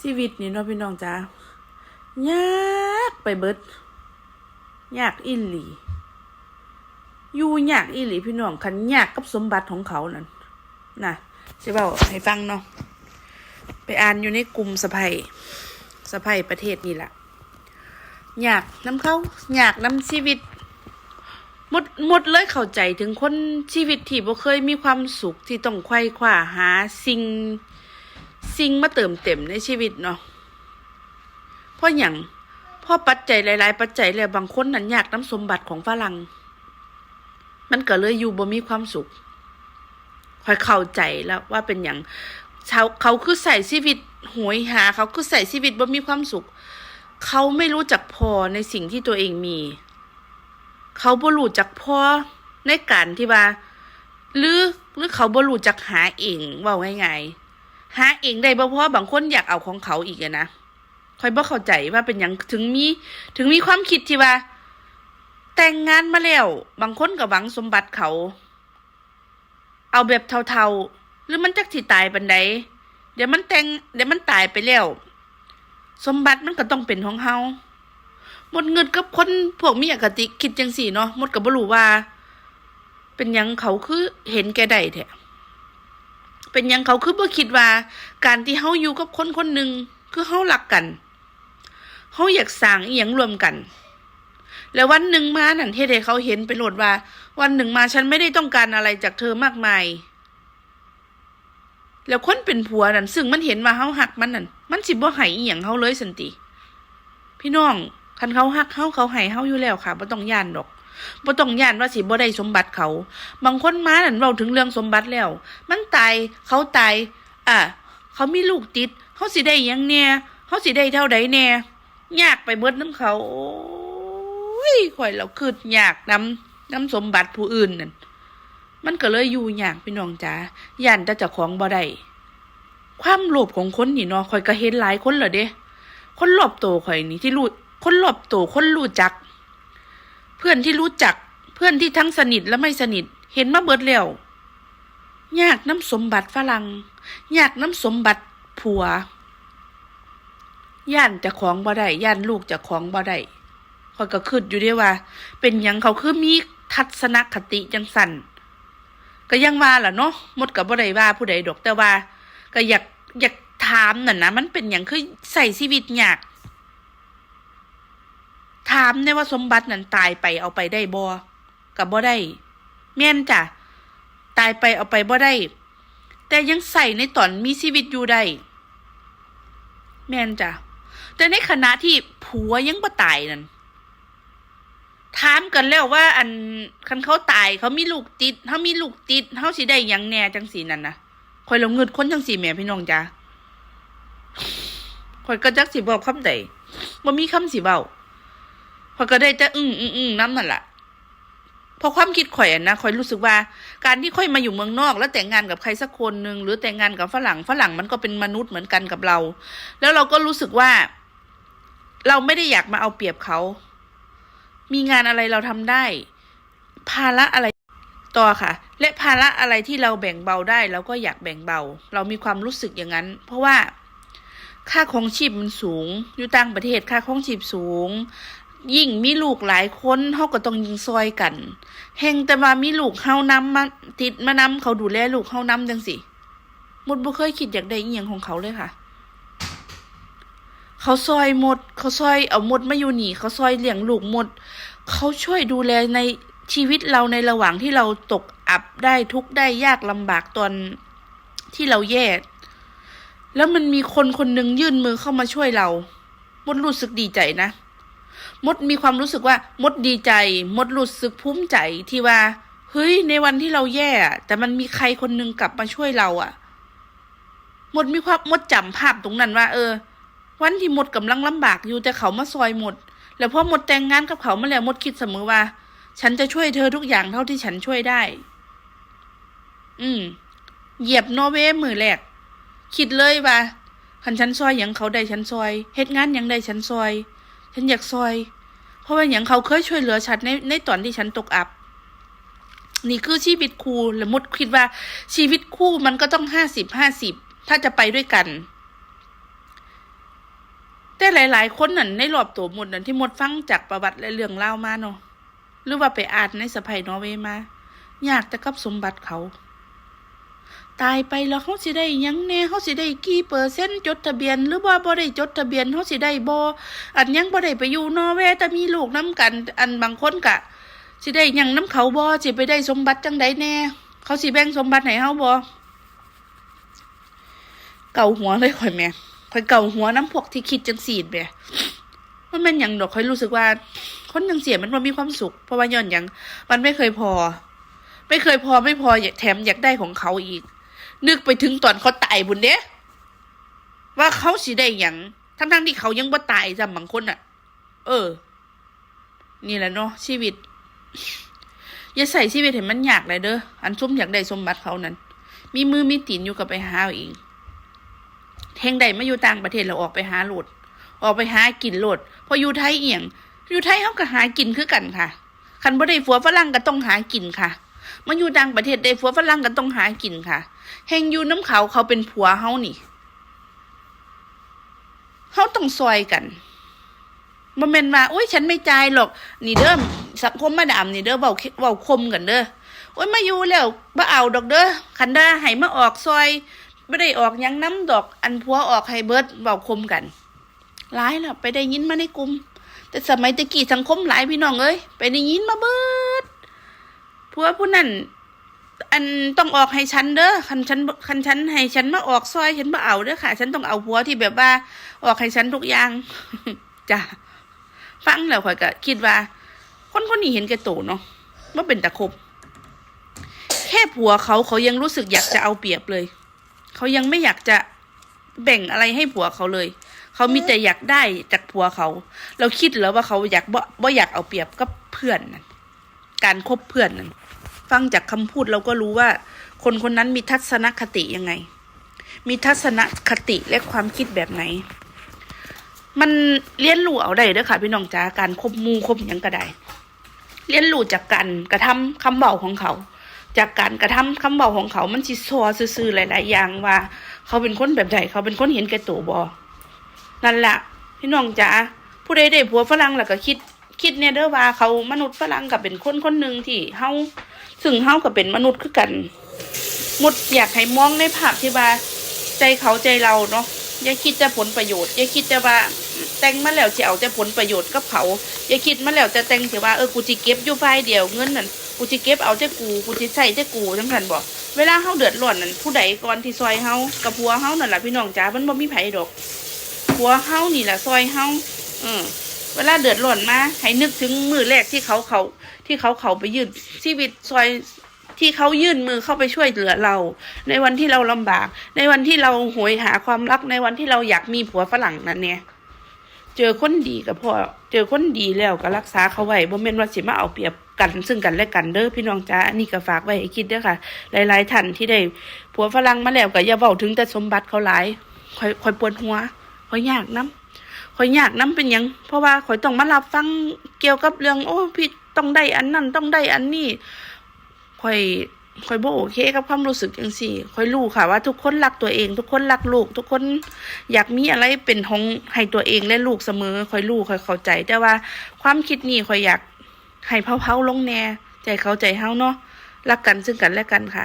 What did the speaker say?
ชีวิตนี่เนาะพี่น้องจ้ายากไปเบิดยากอีหลี อยู่ยากอีหลีพี่น้องคันยากกับสมบัติของเขานั่นน่ะสิเว้าให้ฟังเนาะไปอ่านอยู่ในกลุ่มสะพายสะพายประเทศนี่แหละยากน้ำเขายากน้ำชีวิตหมดหมดเลยเข้าใจถึงคนชีวิตที่บ่เคยมีความสุขที่ต้องไขว้คว้าหาสิ่ง สิ่งมาเติมเต็มในชีวิตเนาะเพราะอย่างเพราะปัจจัยหลาย ๆ ปัจจัยแล้วบางคนนั้นอยากน้ำสมบัติของฝรั่งมันก็เลยอยู่บ่มีความสุขคอยเข้าใจแล้วว่าเป็นอย่างชาวเขาคือใส่ชีวิตหวยหา เขาคือใส่ชีวิตบ่มีความสุข เขาไม่รู้จักพอในสิ่งที่ตัวเองมี เขาบ่รู้จักพอในการที่ว่า หรือหรือเขาบ่รู้จักหาเองว่าง่ายๆ หาเองได้บ่เพราะว่าบางคนอยากเอาของเขาอีกอะนะคอยบ่เข้าใจว่าเป็นยังถึงมีถึงมีความคิดที่ว่า แต่งงานมาแล้ว บางคนก็หวังสมบัติเขา เอาแบบเท่าๆ หรือมันจักสิตายปันใดเดี๋ยวมันแต่งเดี๋ยวมันตายไปแล้ว สมบัติมันก็ต้องเป็นของเฮาหมดเงินกับคนพวกมีอคติคิดจังสี่เนาะหมดก็บ่รู้ว่า เป็นยังเขาคือเห็นแก่ได้แท้ เป็นยังเขาคือบ่คิดว่า การที่เฮาอยู่กับคนคนหนึ่งคือเฮารักกันเฮาอยากสร้างอีหยังรวมกัน แล้ววันหนึ่งมานั่นเฮ็ดให้เขาเห็นไปโหลดว่า วันหนึ่งมาฉันไม่ได้ต้องการอะไรจากเธอมากมาย แล้วคนเป็นผัวนั่นซึ่งมันเห็นว่าเฮาหักมันนั่นมันสิบ่ให้อีหยังเฮาเลยสันติ พี่น้องคันเขาหักเฮาเขาให้เฮาอยู่แล้วค่ะบ่ต้องย่านดอก บ่ต้องย่านว่าสิบ่ได้สมบัติเขา บางคนมานั่นเว้าถึงเรื่องสมบัติแล้ว มันตายเขาตายอะเขามีลูกติดเขาสิได้ยังแหน่เขาสิได้เท่าใดแหน่ยากไปเบิดน้ำเขาโอ้ยข่อยเราคืดยากน้ำน้ำสมบัติผู้อื่นนั่นมันก็เลยอยู่ยากพี่น้องจ๋าย่านแต่เจ้าของบ่ได้ความโลภของคนนี่เนาะข่อยก็เห็นหลายคนแล้วเด้คนรอบตัวข่อยนี่ที่รู้คนรอบตัวคนรู้จัก เพื่อนที่รู้จัก เพื่อนที่ทั้งสนิทและไม่สนิท เห็นมาเบิดแล้วยากน้ำสมบัติฝรั่งยากน้ำสมบัติผัว ย่านจะของบ่ได้ย่านลูกจะของบ่ได้ข้อยก็คิดอยู่ด้วยว่า เป็นหยังเขาคือมีทัศนคติจังสันก็ยังว่าล่ะเนาะหมดกับบ่ได้ว่าผู้ใดดอกแต่ว่า ก็อยากอยากถามนั่นนะมันเป็นหยังคือใส่ชีวิตยากามได้ว่าสมบัตินั้นตายไปเอาไปได้บ่กับบ่ได้แม่นจ้ะตายไปเอาไปบ่ได้ แต่ยังใส่ในตอนมีชีวิตอยู่ได้ แม่นจ้ะแต่ในขณะที่ผัวยังบ่ตายนั่นถามกันแล้วว่า อันคันเขาตายเขามีลูกติดเขามีลูกติดเขาสิได้ยังแหน่จังสีนั่นนะคอยลงเงินคนจังสีแม่พี่น้องจ้ะคอยก็จักสิบอกคำใดบ่มีคำสิเบา ข่อยก็ได้แต่อึ้งอึ้งอึ้งน้ำนั่นแหละพราะความคิดข่อยนะข่อยรู้สึกว่า การที่ข่อยมาอยู่เมืองนอก แล้วแต่งงานกับใครสักคนหนึ่งหรือแต่งงานกับฝรั่งฝรั่งมันก็เป็นมนุษย์เหมือนกันกับเรา แล้วเราก็รู้สึกว่า เราไม่ได้อยากมาเอาเปรียบเขา มีงานอะไรเราทำได้ ภาระอะไรต่อค่ะ และภาระอะไรที่เราแบ่งเบาได้เราก็อยากแบ่งเบา เรามีความรู้สึกอย่างนั้น เพราะว่าค่าครองชีพมันสูง อยู่ต่างประเทศค่าครองชีพสูง ยิ่งมีลูกหลายคนเฮาก็ต้องยิงซอยกันแห่งแต่ว่ามีลูกเฮานำมาติดมานำเขาดูแลลูกเฮานำจังสิหมดบ่เคยคิดอยากได้อีหยังของเขาเลยค่ะ เขาซอยหมด เขาซอยเอาหมดมาอยู่หนีเขาซอยเลี้ยงลูกหมด เขาช่วยดูแลในชีวิตเราในระหว่างที่เราตกอับได้ทุกได้ยากลำบากตอนที่เราแย่แล้วมันมีคนคนหนึ่งยื่นมือเข้ามาช่วยเรามดรู้สึกดีใจนะ มดมีความรู้สึกว่ามดดีใจ มดรู้สึกภูมิใจที่ว่า เฮ้ย ในวันที่เราแย่ แต่มันมีใครคนหนึ่งกลับมาช่วยเราอะมดมีความมดจำภาพตรงนั้นว่า เออ วันที่มดกำลังลำบากอยู่แต่เขามาซอยหมด แล้วพอมดแต่งงานกับเขามาแล้วมดคิดเสมอว่า ฉันจะช่วยเธอทุกอย่างเท่าที่ฉันช่วยได้ อืม เหยียบนอร์เวย์มือแรกคิดเลยว่าคันฉันซอยอย่างเขาได้ฉันซอยเฮ็ดงานอย่างใดฉันซอย ฉันอยากซอย เพราะว่าอย่างเขาเคยช่วยเหลือฉันในในตอนที่ฉันตกอับ นี่คือชีวิตคู่และมดคิดว่าชีวิตคู่มันก็ต้องห้าสิบห้าสิบถ้าจะไปด้วยกัน แต่หลาย ๆ คนนั่นในรอบตัวหมดนั่นที่หมดฟังจากประวัติและเรื่องเล่ามาเนาะหรือว่าไปอ่านในสะพายนอร์เวย์มาอยากแต่กับสมบัติเขา ตายไปแล้วเขาสิได้ยังแน่เขาสิได้กี่เปอร์เซ็นต์จดทะเบียน หรือว่าบ่ได้จดทะเบียนเขาสิได้บ่อันยังบ่ได้ไปอยู่นอร์เวย์แต่มีลูกน้ำกัน อันบางคนกะสิได้ยังน้ำเขาบ่สิไปได้สมบัติจังใดแน่ เขาสิแบ่งสมบัติให้เฮาบ่เก่าหัวเลยข่อยแม่ข่อยเก่าหัวน้ำพวกที่คิดจังสีดแม่มันเป็นหยังดอกข่อยรู้สึกว่า คนจังเสียมันบ่มีความสุข เพราะว่าย้อนหยังมันไม่เคยพอ ไม่เคยพอไม่พอแถมอยากได้ของเขาอีก นึกไปถึงตอนเขาตายบุญเด้ว่าเขาสิได้หยังทั้งๆที่เขายังบ่ตายจำบางคนอะ เออ นี่แหละเนาะชีวิต อย่าใส่ชีวิตเห็นมันยากเลยเด้ออันซุ่มอยากได้สมบัติเขานั้น มีมือมีตีนอยู่กับไปหาเอาเองเฮงใดมาอยู่ต่างประเทศเราออกไปหาโหลด ออกไปหากินโหลด พออยู่ไทยเอียงอยู่ไทยเขาก็หากินคือกันค่ะคันบ่ได้ผัวฝรั่งก็ต้องหากินค่ะ มาอยู่ต่างประเทศได้ผัวฝรั่งก็ต้องหากินค่ะเฮงอยู่น้ำเขาเขาเป็นผัวเฮานี่เฮาต้องซอยกันบ่แม่นว่าโอ้ยฉันไม่ใจหรอก นี่เด้อสังคมมาดามนี่เด้อเว้าเคเว้าคมกันเด้อโอ้ยมาอยู่แล้วบ่เอาดอกเด้อคันดาให้มาออกซอยบ่ได้ออกยังน้ำดอก อันผัวออกให้เบิดเว้าคมกันหลายล้วไปได้ยินมาในกลุ่มแต่สมัยตะกี้สังคมหลายพี่น้องเอ้ยไปได้ยินมาเบิด ผัวผู้นั้นอันต้องออกให้ฉันเด้อคันฉันคันฉันให้ฉันมาออกซอยฉันบ่เอาเด้อค่ะ ฉันต้องเอาผัวที่แบบว่า ออกให้ฉันทุกอย่างจ้ะฟังแล้วข่อยก็คิดว่า คนคนนี้เห็นแก่ตัวเนาะว่าเป็นตะคบ แค่ผัวเขาเขายังรู้สึกอยากจะเอาเปรียบเลย เขายังไม่อยากจะแบ่งอะไรให้ผัวเขาเลย เขามีแต่อยากได้จากผัวเขา เราคิดแล้วว่าเขาอยากบ่บ่อยากเอาเปรียบกับเพื่อนนั่นการคบเพื่อนนั่น ฟังจากคำพูดเราก็รู้ว่า คนคนนั้นมีทัศนคติยังไง มีทัศนคติและความคิดแบบไหน มันเรียนรู้เอาได้เด้อค่ะ พี่น้องจ๋าการคบมูคบยังก็ได้เรียนรู้จากการกระทำคำเบาของเขา จากการกระทำคำเบาของเขา มันสิซอซื่อๆหลาย ๆ อย่างว่า เขาเป็นคนแบบใดเขาเป็นคนเห็นแก่ตัวบ่นั่นแหละพี่น้องจ๋าผู้ใดได้ผัวฝรั่งแล้วก็คิด คิดเนี่ยเด้อว่าเขามนุษย์ฝรั่งกับเป็นคนคนหนึ่งที่เฮา ซึ่งเฮาก็เป็นมนุษย์คือกันหมดอยากให้มองในภาพที่ว่าใจเขาใจเราเนาะอย่าคิดแต่ผลประโยชน์ อย่าคิดแต่ว่าแต่งมาแล้วจะเอาแต่ผลประโยชน์กับเขา อย่าคิดมาแล้วจะแต่งเสียว่าเออกูจิเก็บอยู่ฝ่ายเดียวเงินนั่นกูจิเก็บเอาแต่กูกูจิใส่แต่กูจังซั่นบ่เวลาเฮาเดือดร้อนนั่นผู้ใดก่อนที่ซอยเฮากับผัวเฮานั่นล่ะพี่น้องจ๋ามันบ่มีไผดอกผัวเฮานี่แหละซอยเฮาอือ เวลาเดือดร้อนมาให้นึกถึงมือแรกที่เขาเขาที่เขาเขาไปยืนชีวิตซอยที่เขายื่นมือเข้าไปช่วยเหลือเรา ในวันที่เราลำบาก ในวันที่เราโหยหาความรักในวันที่เราอยากมีผัวฝรั่งนั่นเนี่ยเจอคนดีกับพ่อเจอคนดีแล้วก็รักษาเขาไว้บ่แม่นว่าสิมาเอาเปรียบกันซึ่งกันและกันเด้อพี่น้องจ้าอันนี้ก็ฝากไว้ให้คิดเด้อค่ะ หลาย ๆ ท่านที่ได้ผัวฝรั่งมาแล้วก็อย่าเว้าถึงแต่สมบัติเขาหลายค่อยค่อยปวดหัวค่อยยากน้ำ ค่อยอยากน้ำเป็นหยัง เพราะว่าค่อยต้องมารับฟังเกี่ยวกับเรื่อง โอ้พี่ต้องได้อันนั้นต้องได้อันนี้ค่อยค่อยบ่โอเคกับความรู้สึกจังซี่ค่อยรู้ค่ะว่าทุกคนรักตัวเอง ทุกคนรักลูก ทุกคนอยากมีอะไรเป็นของให้ตัวเองและลูกเสมอคอยลูกคอยเข้าใจ แต่ว่าความคิดนี้คอยอยากให้เผาๆลงแน่ใจเขาใจเฮาเนาะรักกันซึ่งกันและกันค่ะ